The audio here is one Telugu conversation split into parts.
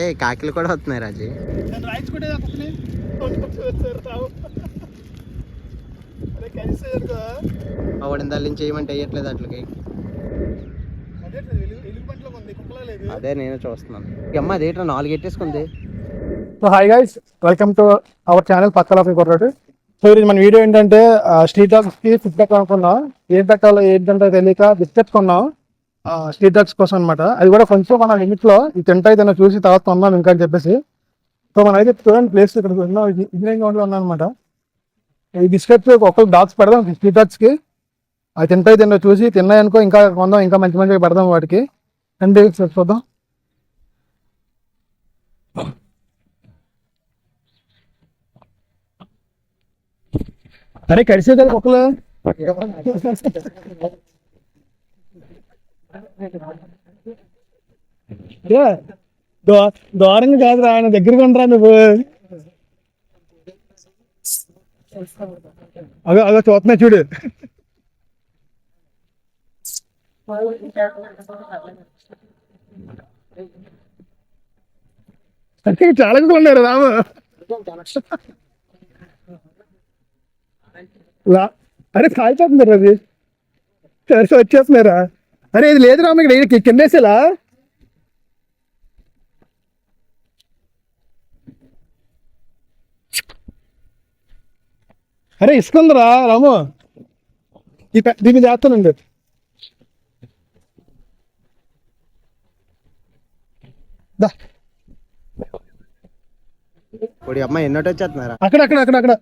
ఏ కాకిలు కూడా వస్తున్నాయి రాజీ. అవడం తల్లిని చేయమంటే వేయట్లేదు అట్లకి. అదే వెలుగు వెలుగు పంటలో ఉంది కుక్కలా లేదు. అదే నేను చూస్తున్నాను. అమ్మ అదేట్రా నాలుగు ఎట్టేసుకుంది. So hi guys welcome to our channel పక్కల కొర్రాడు సో ఈరోజు మన వీడియో ఏంటంటే స్ట్రీట్ డాగ్స్కి ఫుడ్ పెట్టాలనుకున్నాం ఏం పెట్టాలో ఏంటంటే తెలియక బిస్కెట్స్ కొన్నాం. స్ట్రీట్ డాగ్స్ కోసం అనమాట అది కూడా కొంచెం మన లిమిట్లో ఈ తింటా ఏదైనా చూసి తర్వాత కొన్నాం ఇంకా అని చెప్పేసి. సో మనం అయితే చూడండి ప్లేస్ ఇక్కడ ఉన్నాం ఇంజనీరింగ్ గ్రౌండ్లో ఉన్నాం అనమాట ఈ బిస్కెట్స్ ఒక్కొక్క డాగ్స్ పెడదాం స్ట్రీట్ డాగ్స్కి అవి తింటాయి తిన్నా చూసి తిన్నాయనుకో ఇంకా కొందాం ఇంకా మంచి మంచిగా పెడదాం వాటికి. అండ్ చూద్దాం. అరే కడిసే కదా కుక్కలు దూరంగా కాదురా ఆయన దగ్గరగా ఉండరా నువ్వు? అగో అగో చూస్తున్నా చూడు. అంటే చాలా ఉన్నారు రాము అరే కాలిపోతున్నారు అది? సరే వచ్చేస్తున్నారా? అరే ఇది లేదు రామ ఇక్కడ ఇది కింద వేసేలా? అరే ఇసుకుందిరా రాము. దీన్ని చేస్తానండి ఇప్పుడు ఈ అమ్మ ఎన్నోటి వచ్చేస్తున్నారా అక్కడ అక్కడ అక్కడ అక్కడ.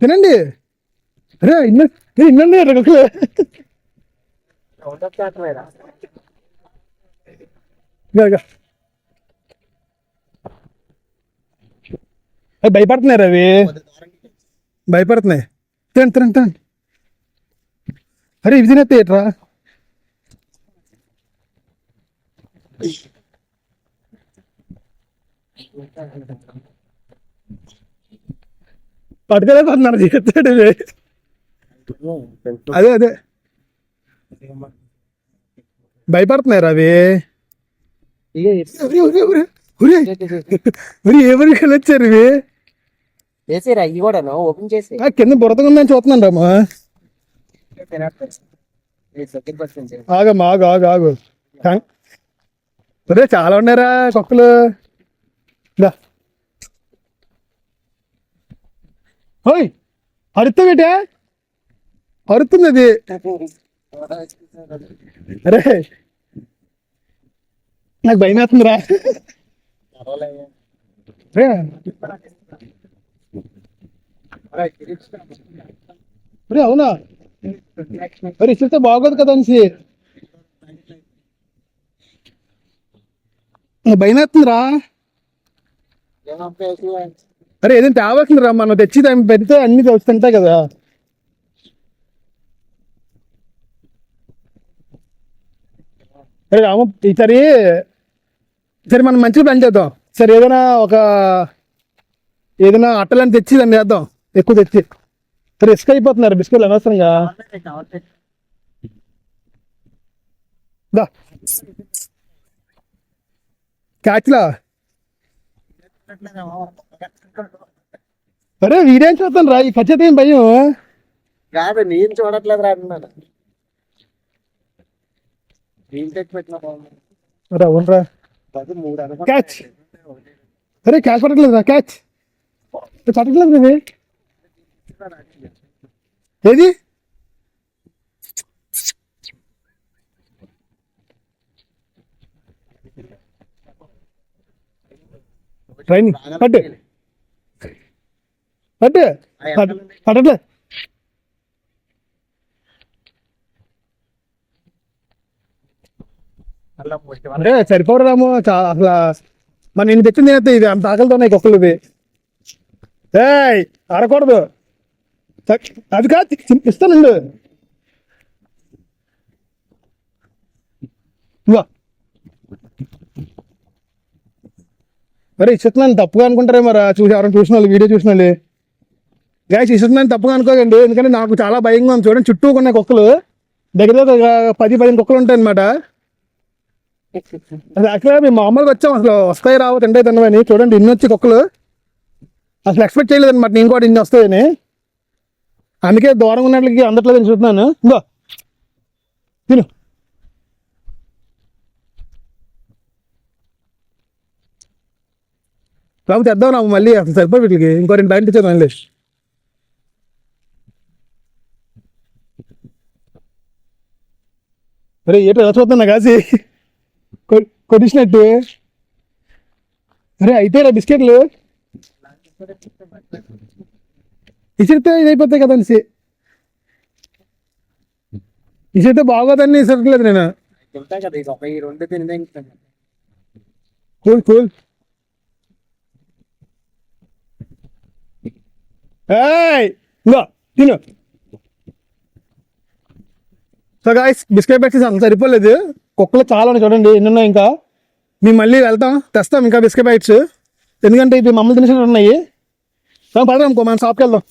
తినండి. అరే ఇన్న ఏ, ఇన్నండి కుక్కలు ఇగో, ఇగో. అవి భయపడుతున్నారు అవి భయపడుతున్నాయి తినండి తినండి తినండి అరే ఇవి తినేస్తే ఏట్రా పట్టుకోలేకపోతున్నారు చెప్తాడు ఇవి. అదే అదే. భయపడుతున్నారు అవి. ఎవరికి వెళ్ళొచ్చారు ఇవి? చేసేరా ఇవి కూడా ఓపెన్ చేసి. కింద బురదగా ఉందని చూస్తున్నాను రామా ఆగమ్మా ఆగు ఆగు ఆగు. ఒరే చాలా ఉన్నారా కుక్కలు. దా. ఓయ్ అరుతావేటే అరుతుంది అరే. నాకు భయం వేస్తుందిరా. రే అవునా? మరి ఇస్తే బాగోదు కదా అనిసి భయం వేస్తుందిరా. అరే ఏదైనా తేవాల్సిందిరా మనం తెచ్చి దాన్ని పెడితే అన్ని తెలుస్తుంటాయి కదా. రాము ఈసారి సరే మనం మంచిగా ప్లాన్ చేద్దాం. సరే ఏదైనా ఒక ఏదైనా అట్టలని తెచ్చి దాన్ని చేద్దాం. ఎక్కువ తెచ్చి. రిస్క్ అయిపోతున్నారు బిస్కెట్లు అనవసరంగా. దా. క్యాచ్లా? అరే వీడేం చూస్తాను రా ఈ ఖచ్చితంగా భయం? కాదు నేను చూడట్లేదు రా మూడు అనుకో క్యాచ్ అరే క్యాచ్ పట్టట్లేదు రా క్యాచ్ పట్టట్లేదు ఏది? ట్రైనింగ్ పట్టు. పట్టు. పట్టు అంటే సరిపోరు చా- అసలు మన నేను తెచ్చింది అయితే ఇది అంత ఆకలితో ఉన్నాయి కుక్కలు ఇవి ఏయ్ ఆడకూడదు. అది కాదు ఇస్తానండి మరి ఇస్తున్నాను తప్పుగా అనుకుంటారే మరి చూసి ఎవరైనా చూసిన వాళ్ళు వీడియో చూసిన వాళ్ళు. గ్యాస్ ఇస్తున్నాను తప్పుగా అనుకోకండి ఎందుకంటే నాకు చాలా భయంగా ఉంది. చూడండి చుట్టూ ఉన్నాయి కుక్కలు. దగ్గర దగ్గర పది పదిహేను కుక్కలు ఉంటాయి అనమాట యాక్చువల్గా మేము మామూలుగా వచ్చాం. అసలు వస్తాయి రావు తింటే తినవని. చూడండి ఇన్ని వచ్చి కుక్కలు. అసలు ఎక్స్పెక్ట్ చేయలేదు అనమాట నేను కూడా ఇన్ని వస్తాయని. అందుకే దూరం ఉన్నట్లకి అందట్లేదు చూస్తున్నాను. ఇంకో తిను. రావు తెద్దాం రావు మళ్ళీ. అసలు సరిపోయి వీటికి. ఇంకో రెండు బయట ఇచ్చేద్దాం మళ్ళీ అరే ఏటో ఎలా చూస్తున్నా కాసి కొట్టించినట్టు. అరే అయితే రా బిస్కెట్లు. ఇసిరితే ఇది అయిపోతాయి కదా అనేసి. ఇసిరితే బాగోదని ఇసరట్లేదు నేను. Cool cool. ఇంకో తిను. సో గాయస్ బిస్కెట్ ప్యాకెట్స్ అంత సరిపోలేదు. కుక్కలు చాలా ఉన్నాయి చూడండి ఎన్ని ఉన్నాయి ఇంకా. మేము మళ్ళీ వెళ్తాం తెస్తాం ఇంకా బిస్కెట్ ప్యాకెట్స్ ఎందుకంటే ఇవి మమ్మల్ని తినేసినట్టు ఉన్నాయి. పడదాం ఇంకో మన షాప్కి వెళ్దాం.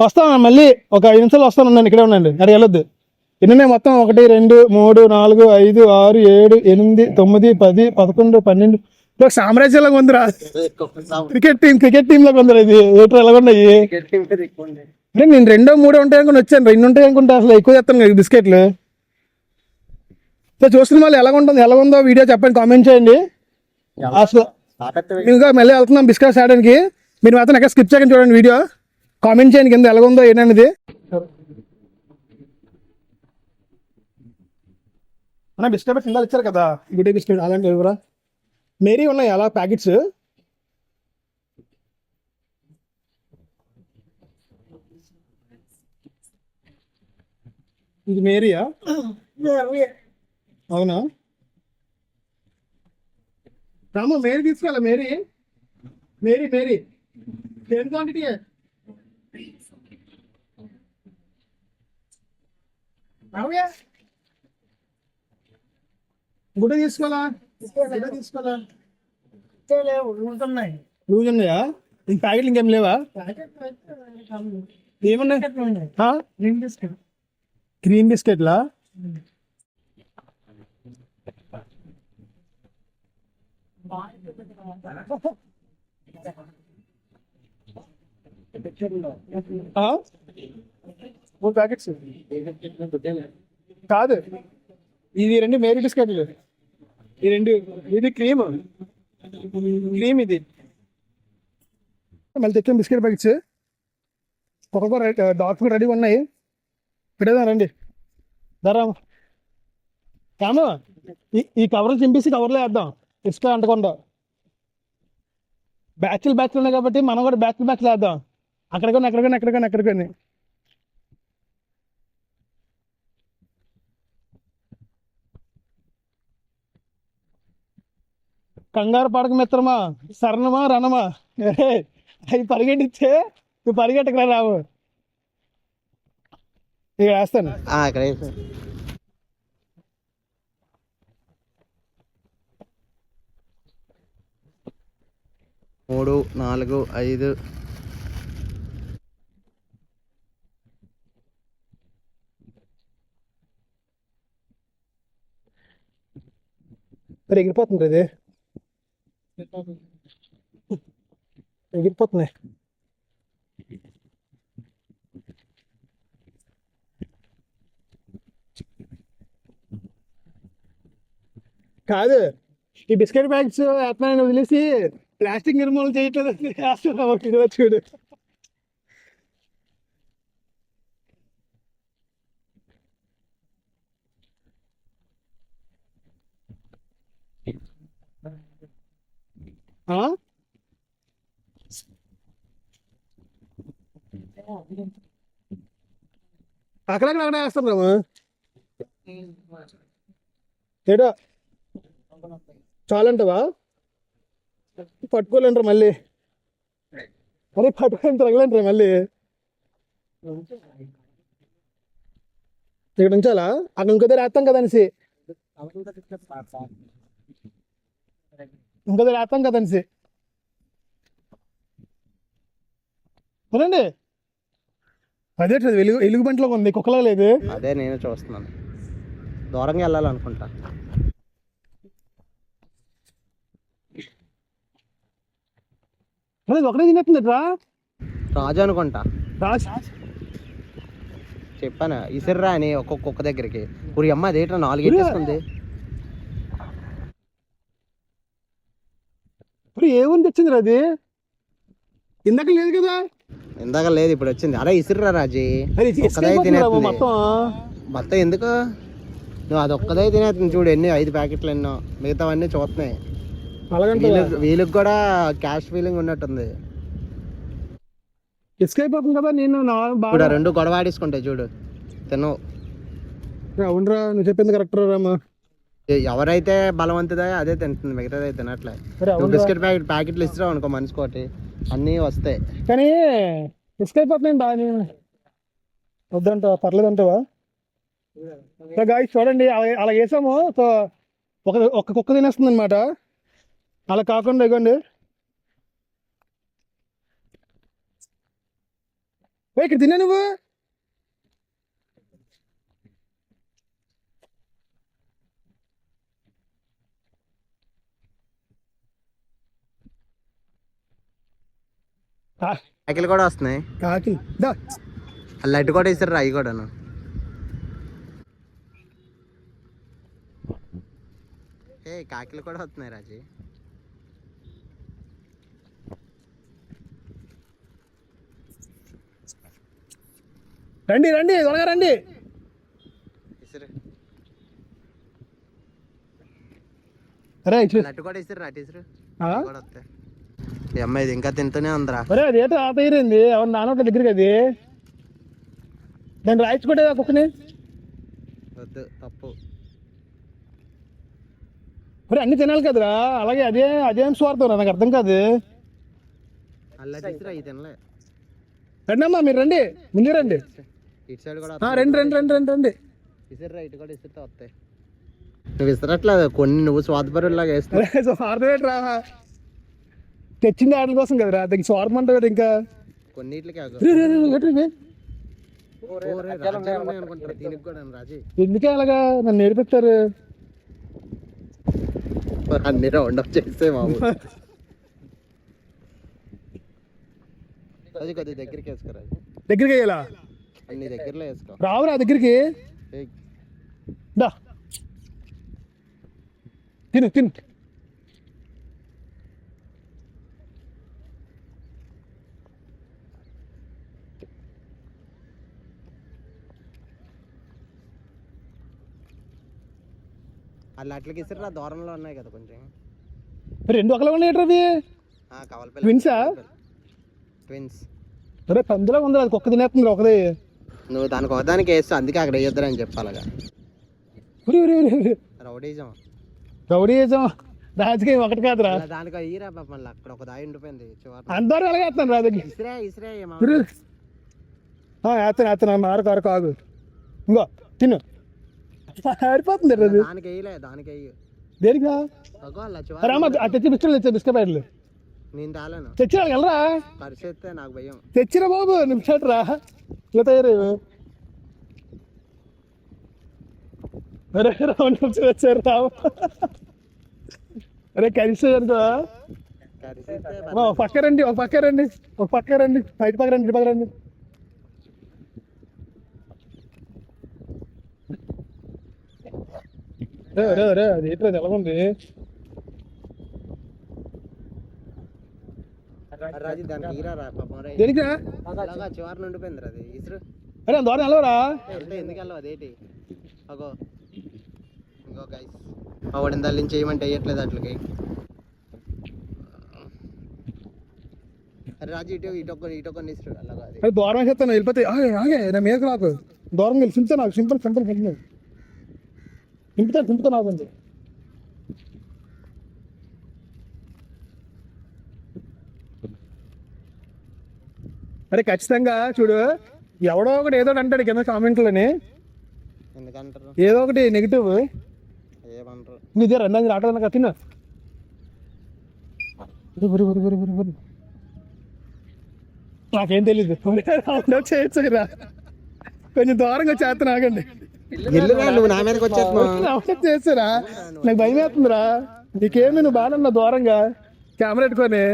వస్తాం మళ్ళీ ఒక ఐదు నిమిషాలు వస్తాను ఉండండి ఇక్కడే ఉండండి అక్కడ వెళ్ళొద్దు. ఎన్ని ఉన్నాయి మొత్తం? ఒకటి రెండు మూడు నాలుగు ఐదు ఆరు ఏడు ఎనిమిది తొమ్మిది పది పదకొండు పన్నెండు. ఒక సామ్రాజ్యంలాగా ఉందిరా. క్రికెట్ టీం క్రికెట్ టీమ్ లాగా ఉందిరా ఇది. ఏటర్ ఎలా ఉన్నాయి? గట్టి ఉంటుంది ఎక్కువ ఉంది. అంటే నేను రెండో మూడో ఉంటాయి అనుకుని వచ్చాను రెండు ఉంటాయి అనుకుంటే అసలు ఎక్కువ చేస్తాను బిస్కెట్లు. సో చూస్తున్న వాళ్ళు ఎలా ఉంటుంది ఎలా ఉందో వీడియో చెప్పండి కామెంట్ చేయండి. అసలు ఇంకా మళ్ళీ వెళ్తున్నాం బిస్కెట్స్ ఆడడానికి మీరు మాత్రం ఎక్కడ స్కిప్ చేయకుండా చూడండి వీడియో. కామెంట్ చేయండి కింద ఎలా ఉందో ఏంటనేది అన్న బిస్కెట్ కింద ఇచ్చారు కదా. గుడి బిస్కెట్ అలాంటి ఎవరా మేరీ ఉన్నాయి అలా ప్యాకెట్స్. ఇది మేరీయా? అవునా? రాము మేరీ తీసుకోవాలా మేరీ. Marie Marie. ఏం క్వాంటిటీ? రావుయా గుడ్డ తీసుకోవాలా గుడ్డ తీసుకోవాలా ఉంటున్నాయి లూజ్ ఉన్నాయా? ఇంక ప్యాకెట్లు ఇంకేం లేవా? ఏమున్నాయి? క్రీమ్ బిస్కెట్లా? మూడు ప్యాకెట్స్ కాదు. ఇది రెండు మేరీ బిస్కెట్లు ఈ రెండు ఇది క్రీమ్ క్రీమ్ ఇది. మళ్ళీ తెచ్చాం బిస్కెట్ ప్యాకెట్స్ ఒక్కొక్క డాక్టర్ కూడా రెడీగా ఉన్నాయి. పెట్టేదాం రండి. ధర రాము. ఈ ఈ కవర్లు చింపేసి కవర్లో వేద్దాం. ఇసుక అంటకుండా. బ్యాచ్లు బ్యాచ్లు ఉన్నాయి కాబట్టి మనం కూడా బ్యాచ్లు బ్యాచ్లు వేద్దాం అక్కడికొని ఎక్కడికొని ఎక్కడికొని ఎక్కడికొని కంగారు పడక మిత్రమా శరణమా రణమా. ఏయ్, అవి పరిగెట్టిస్తే నువ్వు పరిగెట్టకరా రావు. ఇక వేస్తాను ఆ, ఇక్కడ వేసా. మూడు నాలుగు ఐదు. మరి ఎగిరిపోతుంది ఇది. ఎగిరిపోతున్నాయి కాదు ఈ బిస్కెట్ బ్యాగ్స్ వేస్తున్నాను వదిలేసి ప్లాస్టిక్ నిర్మూలన చేయట్లేదు వచ్చి చూడు? అక్కడక్కడ అక్కడ వేస్తున్నాము ఏటో? చాలంటవా? పట్టుకోలేంటారు మళ్ళీ. అరే పట్టుకొని తగలంటారా మళ్ళీ. ఇక్కడ ఉంచాలా అక్కడ ఇంకో దగ్గర వేస్తాం కదనిసి ఇంకో దగ్గర వేస్తాం కదనిసి అనేసి. అదే వెలుగు ఎలుగు బంట్లో ఉంది. కుక్కలా లేదు. అదే నేను చూస్తున్నాను. దూరంగా వెళ్ళాలనుకుంటా అరే ఇది ఒకటే తినేస్తుంది రా రాజు అనుకుంటా. రాజ్? చెప్పాను? ఇసిర్రా అని ఒక్కొక్క కుక్క దగ్గరికి. ఊరి అమ్మ అదేట్రా నాలుగు ఎట్టేసుకుంది ఇప్పుడు ఏముంది తెచ్చింది అది? ఇందాక లేదు కదా? ఇందాక లేదు ఇప్పుడు వచ్చింది. అరే ఇసిర్రా రాజీ. ఒక్కదే తినేస్తుంది. మొత్తం ఎందుకు? నువ్వు అది ఒక్కదే తినేస్తుంది చూడు ఎన్ని ఐదు ప్యాకెట్లు ఎన్నో. మిగతావన్నీ చూస్తున్నాయి. వీళ్ళకి వీళ్ళకి కూడా క్యాష్ ఫీలింగ్ ఉన్నట్టుంది. ఎస్కేప్ అవుతుంది కదా నేను బాగా రెండు గొడవ ఆడేసుకుంటాయి చూడు. తిను అవునరా నువ్వు చెప్పింది కరెక్ట్ రామా. ఎవరైతే బలవంతుదో అదే తింటుంది మిగతాది తినట్లే. నువ్వు అవునరా. బిస్కెట్ ప్యాకెట్ ప్యాకెట్లు ఇస్తున్నావు అనుకో మనిషికి ఒకటి. అన్నీ వస్తాయి. కానీ ఎస్కేప్ అవుతున్నాయి బాగా వద్దంటావా? పర్లేదంటావా? సో గాయస్ చూడండి అలా అలా వేసాము సో ఒక ఒక కుక్క తినేస్తుంది అనమాట అలా కాకుండా ఇవ్వండి ఇక్కడ తిన్నా నువ్వు? కా- ప్యాకెట్లు కూడా వస్తున్నాయి. కాకి. లైట్ కూడా ఇస్తారు అవి కూడాను. ఏ కాకిలు కూడా వస్తున్నాయి రాజీ. రండి రండి త్వరగా రండి. అరే అమ్మాయి ఇది ఇంకా తింటూనే ఉందిరా. ఒరే అది ఏటో ఆ తీరింది ఎవరు నాన్నోట్ల దగ్గరికి అది. దాన్ని రాయించుకుంటే కుక్కని? వద్దు తప్పు. ఒరే అన్ని తినాలి కదరా. అలాగే అదే అదేం స్వార్థం నాకు అర్థం కాదు. రండి అమ్మా మీరు రండి. ముందే రండి. ఇటు సైడ్ కూడా ఆ, రండి రండి రండి రండి. రండి ఇసురు ఇటు కూడా ఇసురుతో వస్తాయి నువ్వు ఇస్తున్నట్లేదు కొన్ని నువ్వు స్వార్థపరులాగా వేస్తావు. ఏంట్రా? తెచ్చింది ఆటల కోసం కదరా? దానికి స్వార్థం అంటావు కదా ఇంకా. కొన్నిటికి. రే, రే, రే, రే, ఎందుకే అలాగా? నన్ను నేర్పిస్తారు అన్ని రౌండ్ అప్ చేస్తే అది కొద్ది దగ్గరికి వేసుకో రాజు. దగ్గరికి అయ్యేలా అన్ని దగ్గరలో వేసుకో. రావురా దగ్గరికి. దా. తిను తిను. అలా అట్లకి ఇస్తారు దూరంలో ఉన్నాయి కదా కొంచెం. రెండు ఒకలా ఉన్నాయి ఆ, కవలపిల్ల Twins ఆ? ట్విన్స్ అరే పందులో ఉంది అది కుక్క తినేస్తుంది ఒకది. నువ్వు దానికి ఒకదానికి వేస్తావు అందుకే అక్కడ వేయొద్దని చెప్పాలగా. ఉరి ఉరి రౌడీజం. రౌడీజం. రాజకీయం ఒకటి కాదురా. దానికి అయ్యిరా పాప మళ్ళీ అక్కడ ఒక దాయి ఉండిపోయింది అందరూ అలాగే వేస్తాను రా దగ్గర ఇసిరే ఇసిరే. వేస్తాను వేస్తాను ఆరు కారు కాదు. ఇంకో తిను. అది. దానికి వేయలే దానికి వేయు. దేనికా? తెచ్చి బిస్కెట్లు తెచ్చా బిస్కెట్ ప్యాకెట్లు? నేను తాలేను తెచ్చి వాళ్ళకి వెళ్ళరా పరిస్థితే నాకు భయం. తెచ్చిరా బాబు నిమిషాలు రా. ఇలా తయారయ్యు అరే రౌండ్ వచ్చి వచ్చారు రావు అరే కలిసి అనుకో పరిస్థితే అమ్మా, ఒక పక్క రండి ఒక పక్క రండి ఒక పక్క రండి బయట పక్క రండి ఇటు పక్క రండి రే రే రే అది ఏంట్రా ఇది ఎలా ఉంది రాజు దానికి ఈరా రా పాపం రే దేనికి అలాగా చివరి ఉండిపోయింది అది. ఇసురు. అరే దూరం వెళ్ళవరా అంటే ఎందుకు వెళ్ళవు అదేంటి అగో. ఇంకో గైస్ దాని నుంచి చేయమంటే వేయట్లేదు అట్లకి. అరే రాజు ఇటు అలాగా అది. దూరం వేసేస్తాను వెళ్ళిపోతే. ఆగే ఆగే నా మీద నాకు దూరం వెళ్ళి. సింపుతా నాకు సింపుల్ సింపుల్ సింపుల్ సింపుతా నాకు అరే ఖచ్చితంగా చూడు ఎవడో ఒకటి ఏదో అంటాడు కింద కామెంట్లోని. ఏదో ఒకటి నెగిటివ్ ఇదే రెండో కదా తిన్నా బురి, బురి, బురి. నాకేం తెలీదు. రౌండ్ అప్ చేయొచ్చు రా కొంచెం దూరంగా చేస్తాను ఆగండి ఎల్లురా నువ్వు నా మీదకి వచ్చేస్తున్నావు. రౌండ్ అప్ చేస్తారా నాకు భయం వేస్తుందిరా. నీకేమి నువ్వు బాగా దూరంగా. కెమెరా పెట్టుకొని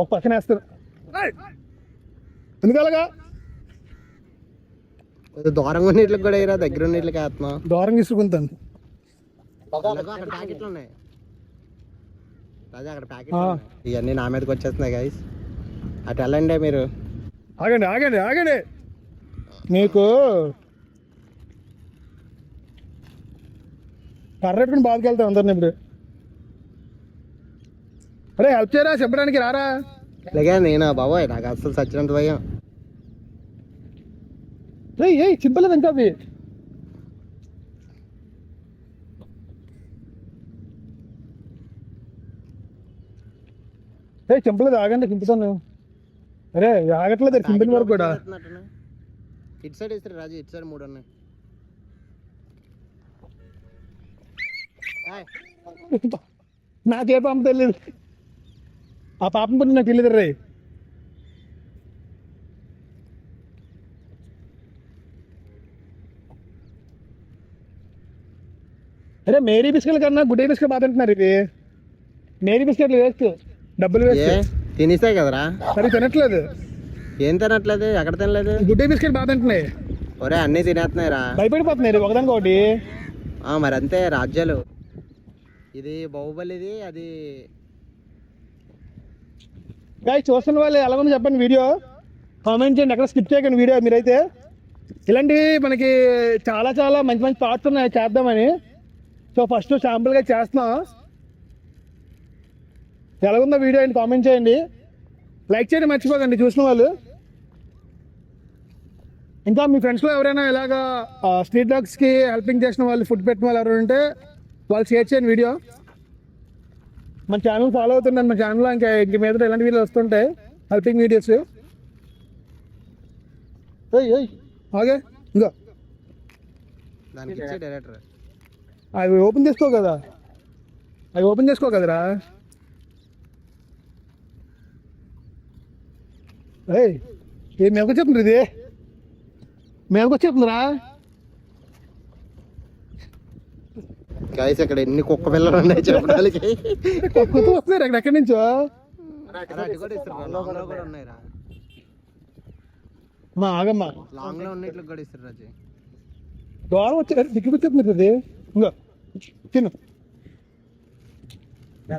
ఒక పక్కన వేస్తారు. ఎందుకు అలాగా కొంచెం దూరంగా ఉన్నట్లకి కూడా వేయరా దగ్గర ఉన్నట్లకి వేస్తున్నాం దూరం తీసుకుంటాను ప్యాకెట్లు ఉన్నాయి. రాజా అక్కడ. ఉన్నాయి. ఇవన్నీ నా మీదకి వచ్చేస్తున్నాయి గైస్ అటు వెళ్ళండి మీరు. ఆగండి ఆగండి ఆగండి. మీకు కర్రెట్టుకుని బాధకెళ్తాం అందరిని ఇప్పుడు. అరే హెల్ప్ చేయరా? చెప్పడానికి రారా? అలాగే నేను బాబోయ్? నాకు అసలు సచ్చినంత భయం. రే ఏ చింపలేదు ఇంకా అవి. ఏ చింపలేదు ఆగండి చింపుతాను. అరే ఆగట్లేదు చింపిన వరకు కూడా. ఇటు సైడ్ ఇస్తారు రాజు ఇటు సైడ్ మూడు ఉన్నాయి. నాకే పాపం తెలియదు ఆ పాపం పని నాకు తెలియదు రే. అరే మేరీ బిస్కెట్ కన్నా గుడ్ బిస్కెట్ బాగా తింటున్నారు ఇవి మేరీ బిస్కెట్లు వేస్ట్ డబ్బులు వేస్ట్. తినేసాయి కదరా. సరే తినట్లేదు. ఏం తినట్లేదు? ఎక్కడ తినలేదు? గుడ్ బిస్కెట్ బాగా తింటున్నాయి. ఒరే అన్నీ తినేస్తున్నాయిరా. భయపడిపోతున్నాయి ఒకదానికి ఒకటి. ఆ, మరి అంతే రాజ్యాలు. ఇది బాహుబలిది అది గాయ చూస్తున్న వాళ్ళు ఎలా ఉందో చెప్పండి వీడియో. కామెంట్ చేయండి ఎక్కడ స్కిప్ చేయకండి వీడియో మీరైతే. ఇలాంటివి మనకి చాలా చాలా మంచి మంచి థాట్స్ ఉన్నాయి చేద్దామని. సో ఫస్ట్ శాంపుల్గా చేస్తున్నాం. ఎలా ఉందో వీడియో అండి కామెంట్ చేయండి. లైక్ చేయండి మర్చిపోకండి చూసిన వాళ్ళు. ఇంకా మీ ఫ్రెండ్స్లో ఎవరైనా ఇలాగా స్ట్రీట్ డాగ్స్కి హెల్పింగ్ చేసిన వాళ్ళు ఫుడ్ పెట్టిన వాళ్ళు ఎవరైనా ఉంటే వాళ్ళు షేర్ చేయండి వీడియో. మన ఛానల్ ఫాలో అవుతుండండి. మన ఛానల్లో ఇంకా ఇంక మీద ఇలాంటి వీడియోలు వస్తుంటాయి హెల్పింగ్ వీడియోస్ ఏయ్ ఏయ్. ఆగే ఇంకా. అవి ఓపెన్ చేసుకో కదా. అవి ఓపెన్ చేసుకో కదరా. ఏ మేమకు చెప్తుంది ఇది? మేమకు గైస్ ఇక్కడ ఎన్ని కుక్క పిల్లలు ఉన్నాయి చెప్పడానికి. కొత్త వస్తున్నారు అక్కడ ఎక్కడి నుంచో? మా ఆగమ్మా. లాంగ్లో ఉన్నట్లు కూడా ఇస్తారు రాజు. దూరం వచ్చారు దిక్కు వచ్చేస్తుంది ఇది. ఇంకా తిను.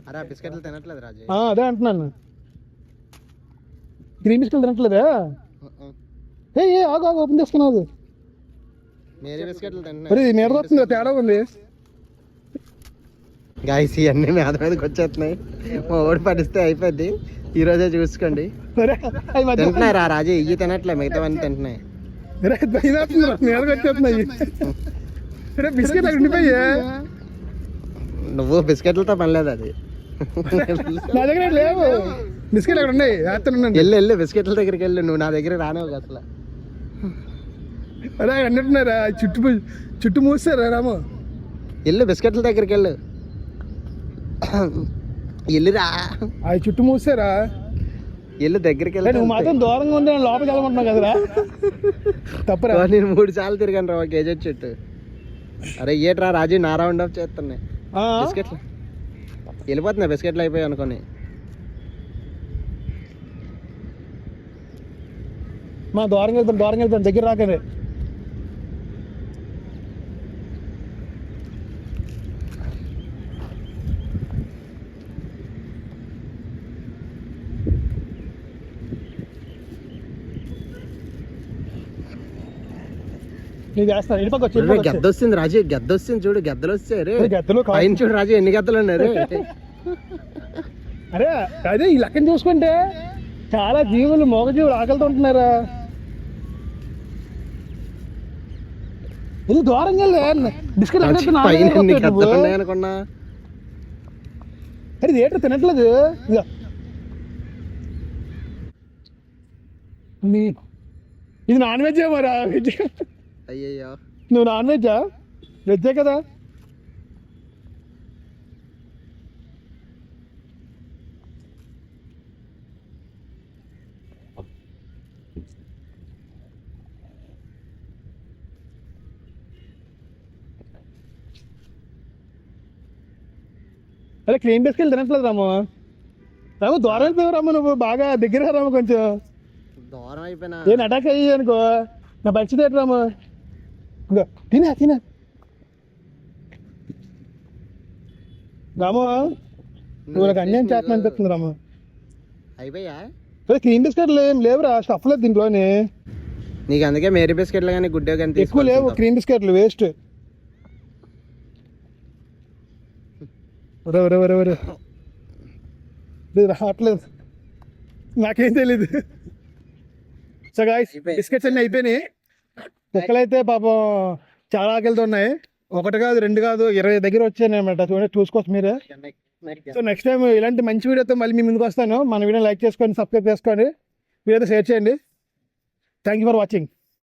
అరే బిస్కెట్లు తినట్లేదు రాజు. అదే అంటున్నాను. Cream biscuit తినట్లేదా? ఏ ఆగు ఆగు ఓపెన్ చేసుకున్నావు. మేరీ బిస్కెట్లు వస్తుంది తేడా ఉంది. గాయస్ ఇవన్నీ మీద మీదకి వచ్చేస్తున్నాయి. మా ఓడి పడిస్తే అయిపోద్ది ఈ రోజే చూసుకోండి. తింటున్నాయి రా రాజు? ఇవి తినట్లే మిగతావన్నీ తింటున్నాయి. నువ్వు బిస్కెట్లతో పనిలేదు అది. నా దగ్గర లేవు. బిస్కెట్ అక్కడ ఉన్నాయి. వెళ్ళు వెళ్ళు బిస్కెట్ల దగ్గరికి వెళ్ళు. నువ్వు నా దగ్గర రానివ్వు అసలు. అదే అన్నట్టున్నారా? చుట్టూ చుట్టూ మూసారా రాము? వెళ్ళు బిస్కెట్ల దగ్గరికి వెళ్ళు. వెళ్ళిరా అవి చుట్టూ మూసారా? వెళ్ళు దగ్గరికి అరే, నువ్వు వెళ్ళు మాత్రం దూరంగా ఉంటే నేను లోపలికి వెళ్ళమంటున్నావు కదరా? తప్పరా? నేను మూడు సార్లు తిరిగాను రా కేజీ చెట్టు అరే ఏట్రా రాజు నా రౌండ్ ఆఫ్ చేస్తున్నాయి. ఆ? బిస్కెట్లు. వెళ్ళిపోతున్నాయి బిస్కెట్లు అయిపోయాయి అనుకోని. మా దూరంగా వెళ్తాను దూరంగా వెళ్తాను దగ్గర రాకనే. చేస్తాను. ఇటుపక్క వచ్చి ఇటుపక్క వచ్చి. గద్ద వస్తుంది రాజు గద్ద వస్తుంది చూడు గద్దలు వచ్చాయి రే. గద్దలు. పైన చూడు రాజు ఎన్ని గద్దలు ఉన్నారు అరే అదే ఈ లెక్కన చూసుకుంటే చాలా జీవులు మోగ జీవులు ఆకలితో ఉంటున్నారా? ఇది దూరంగా ఉన్నాయి అనుకున్నా? అరే ఇది ఏంటో తినట్లేదు. ఇది నాన్ వెజ్ మరా? వెజ్. అయ్యయ్యో. నువ్వు నాన్ వెజ్జా? వెజ్జే కదా? అరే క్లీన్ బిస్కెట్ తినట్లేదు రాము? రాము దూరం వెళ్తావు రాము నువ్వు? బాగా దగ్గర రాము కొంచెం. దూరం అయిపోయినా. నేను అటాక్ అయ్యి అనుకో. నా ఏంటి రాము? ఇంకో తినా తినా రాము నువ్వు నాకు అన్యాయం చేస్తున్నా అనిపిస్తుంది రాము అయిపోయా క్రీమ్ బిస్కెట్లు ఏం లేవురా స్టఫ్ లేదు దీంట్లోని నీకు అందుకే మేరీ బిస్కెట్లు కానీ గుడ్డే కానీ ఎక్కువ లేవు క్రీమ్ బిస్కెట్లు వేస్ట్ ఒరే ఒరే ఒరే ఒరే రావట్లేదు నాకేం తెలీదు సో గాయస్ బిస్కెట్స్ అన్నీ అయిపోయినాయి కుక్కలైతే పాపం చాలా ఆకలితో ఉన్నాయి. ఒకటి కాదు రెండు కాదు ఇరవై దగ్గర వచ్చాయి అనమాట చూడండి చూసుకోవచ్చు మీరే. సో నెక్స్ట్ టైం ఇలాంటి మంచి వీడియోతో మళ్ళీ మీ ముందుకు వస్తాను. మన వీడియో లైక్ చేసుకోండి సబ్స్క్రైబ్ చేసుకోండి. వీడియోతో షేర్ చేయండి. Thank you for watching